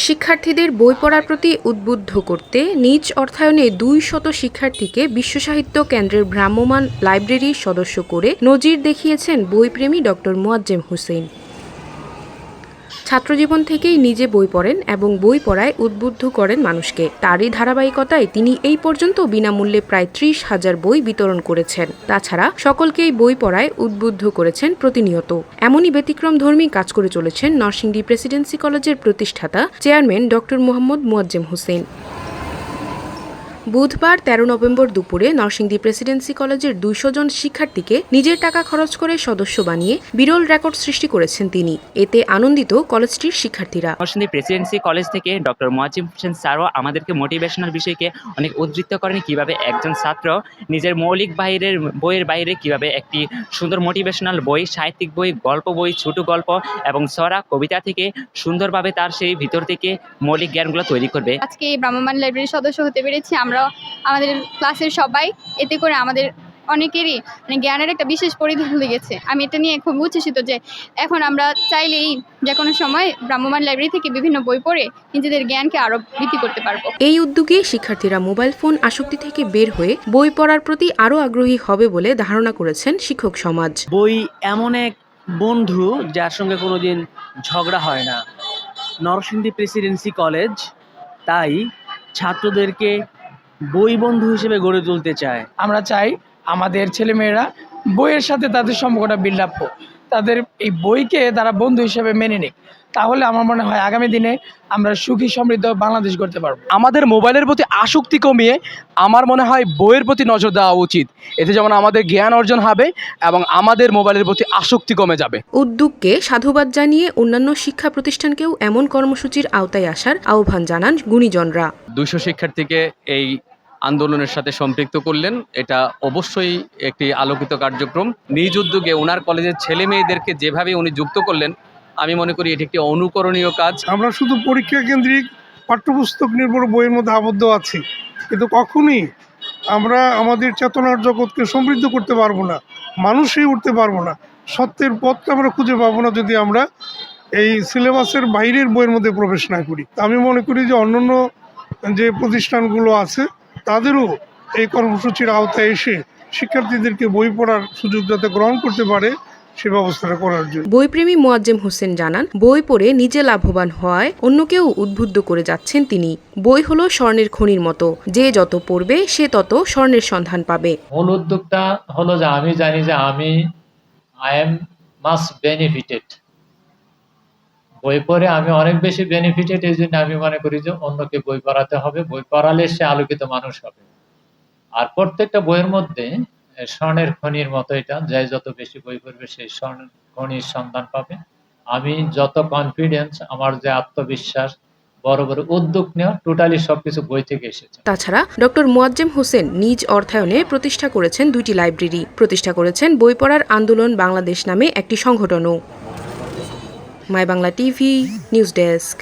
শিক্ষার্থীদের বই পড়ার প্রতি উদ্বুদ্ধ করতে নিজ অর্থায়নে দুই শত শিক্ষার্থীকে বিশ্ব সাহিত্য কেন্দ্রের ভ্রাম্যমাণ লাইব্রেরির সদস্য করে নজির দেখিয়েছেন বইপ্রেমী ডক্টর মোয়াজ্জেম হোসেন ছাত্রজীবন থেকেই নিজে বই পড়েন এবং বই পড়ায় উদ্বুদ্ধ করেন মানুষকে। তারই ধারাবাহিকতায় তিনি এই পর্যন্ত বিনামূল্যে প্রায় ত্রিশ হাজার বই বিতরণ করেছেন। তাছাড়া সকলকেই বই পড়ায় উদ্বুদ্ধ করেছেন প্রতিনিয়ত। এমনই ব্যতিক্রম ধর্মী কাজ করে চলেছেন নরসিংদী প্রেসিডেন্সি কলেজের প্রতিষ্ঠাতা চেয়ারম্যান ডক্টর মোহাম্মদ মোয়াজ্জেম হোসেন। বুধবার তেরো নভেম্বর দুপুরে নরসিংদী প্রেসিডেন্সি কলেজের দুইশো জন শিক্ষার্থীকে নিজের টাকা খরচ করে সদস্য বানিয়ে বিরল রেকর্ড সৃষ্টি করেছেন তিনি। এতে আনন্দিত কলেজটির শিক্ষার্থীরা। নরসিংদী প্রেসিডেন্সি কলেজ থেকে ডক্টর মোয়াজিম হোসেন স্যারও আমাদেরকে মোটিভেশনাল বিষয়কে অনেক উদ্ধৃত করেন কীভাবে একজন ছাত্র নিজের মৌলিক বাইরের বইয়ের বাইরে কীভাবে একটি সুন্দর মোটিভেশনাল বই সাহিত্যিক বই গল্প বই ছোট গল্প এবং সরা কবিতা থেকে সুন্দরভাবে তার সেই ভিতর থেকে মৌলিক জ্ঞানগুলো তৈরি করবে। আজকে এই ভ্রাম্যমাণ লাইব্রেরির সদস্য হতে পেরেছি। আমরা আমাদের ক্লাসের সবাই এতে করে আমাদের অনেকেরই মানে জ্ঞানের একটা বিশেষ পরিধি খুলে গেছে আমি এটা নিয়ে খুব উচ্ছ্বসিত যে এখন আমরা চাইলেই যে কোনো সময় ভ্রাম্যমাণ লাইব্রেরি থেকে বিভিন্ন বই পড়ে নিজেদের জ্ঞানকে আরও বৃদ্ধি করতে পারব। এই উদ্যোগে শিক্ষার্থীরা মোবাইল ফোন আসক্তি থেকে বের হয়ে বই পড়ার প্রতি আরও আগ্রহী হবে বলে ধারণা করেছেন শিক্ষক সমাজ। বই এমন এক বন্ধু যার সঙ্গে কোনোদিন ঝগড়া হয় না। নরসিংদী প্রেসিডেন্সি কলেজ তাই ছাত্রদেরকে বই বন্ধু হিসেবে গড়ে তুলতে চায়। আমরা চাই আমাদের ছেলেমেয়েরা বইয়ের সাথে তাদের সম্পর্কটা বিল্ড আপ হোক। তাদের এই বইকে তারা বন্ধু হিসেবে মেনে নিক। তাহলে আমার মনে হয় আগামী দিনে আমরা সুখী সমৃদ্ধ বাংলাদেশ করতে পারব। আমাদের মোবাইলের প্রতি আসক্তি কমিয়ে আমার মনে হয় বইয়ের প্রতি নজর দেওয়া উচিত। এতে যেমন আমাদের জ্ঞান অর্জন হবে এবং আমাদের মোবাইলের প্রতি আসক্তি কমে যাবে। উদ্যোগকে সাধুবাদ জানিয়ে অন্যান্য শিক্ষা প্রতিষ্ঠানকেও এমন কর্মসূচির আওতায় আসার আহ্বান জানান গুণীজনরা। দুশো শিক্ষার্থীকে এই আন্দোলনের সাথে সম্পৃক্ত করলেন। এটা অবশ্যই একটি আলোকিত কার্যক্রম। নিজ উদ্যোগে ওনার কলেজের ছেলে মেয়েদেরকে যেভাবে উনি যুক্ত করলেন, আমি মনে করি এটি একটি অনুকরণীয় কাজ। আমরা শুধু পরীক্ষা কেন্দ্রিক পাঠ্যপুস্তক নির্ভর বইয়ের মধ্যে আবদ্ধ আছি। কিন্তু কখনই আমরা আমাদের চেতনার জগৎকে সমৃদ্ধ করতে পারব না মানুষই উঠতে পারব না। সত্যের পথটা আমরা খুঁজে পাবো না যদি আমরা এই সিলেবাসের বাইরের বইয়ের মধ্যে প্রবেশ না করি। আমি মনে করি যে অন্যান্য যে প্রতিষ্ঠানগুলো আছে তাদেরও এই কর্মসূচির আওতায় এসে শিক্ষার্থীদেরকে বই পড়ার সুযোগ যাতে গ্রহণ করতে পারে সে ব্যবস্থাটা করার জন্য। বইপ্রেমী মোয়াজ্জেম হোসেন জানান বই পড়ে নিজে লাভবান হওয়ায় অন্যকেও উদ্বুদ্ধ করে যাচ্ছেন তিনি। বই হলো স্বর্ণের খনির মতো। যে যত পড়বে সে তত স্বর্ণের সন্ধান পাবে। মূল উদ্যোগটা হলো যে আমি জানি যে আমি আই এম মাস বেনিফিটেড বই পড়ে আমি অনেক বেশি বেনিফিটেড এই জন্য আমি মনে করি যে অন্যকে বই পড়াতে হবে। বই পড়ালে সে আলোকিত মানুষ হবে। আর প্রত্যেকটা বইয়ের মধ্যে স্বর্ণের খনির মতো এটা, যে যত বেশি বই পড়বে সেই স্বর্ণের খনির সন্ধান পাবে। আমি যত কনফিডেন্স আমার যে আত্মবিশ্বাস, বড় বড় উদ্যোগ নেওয়া টোটালি সবকিছু বই থেকে এসেছে। তাছাড়া ডক্টর মোয়াজ্জেম হোসেন নিজ অর্থায়নে প্রতিষ্ঠা করেছেন দুইটি লাইব্রেরি। প্রতিষ্ঠা করেছেন বই পড়ার আন্দোলন বাংলাদেশ নামে একটি সংগঠনও। my Bangla TV news desk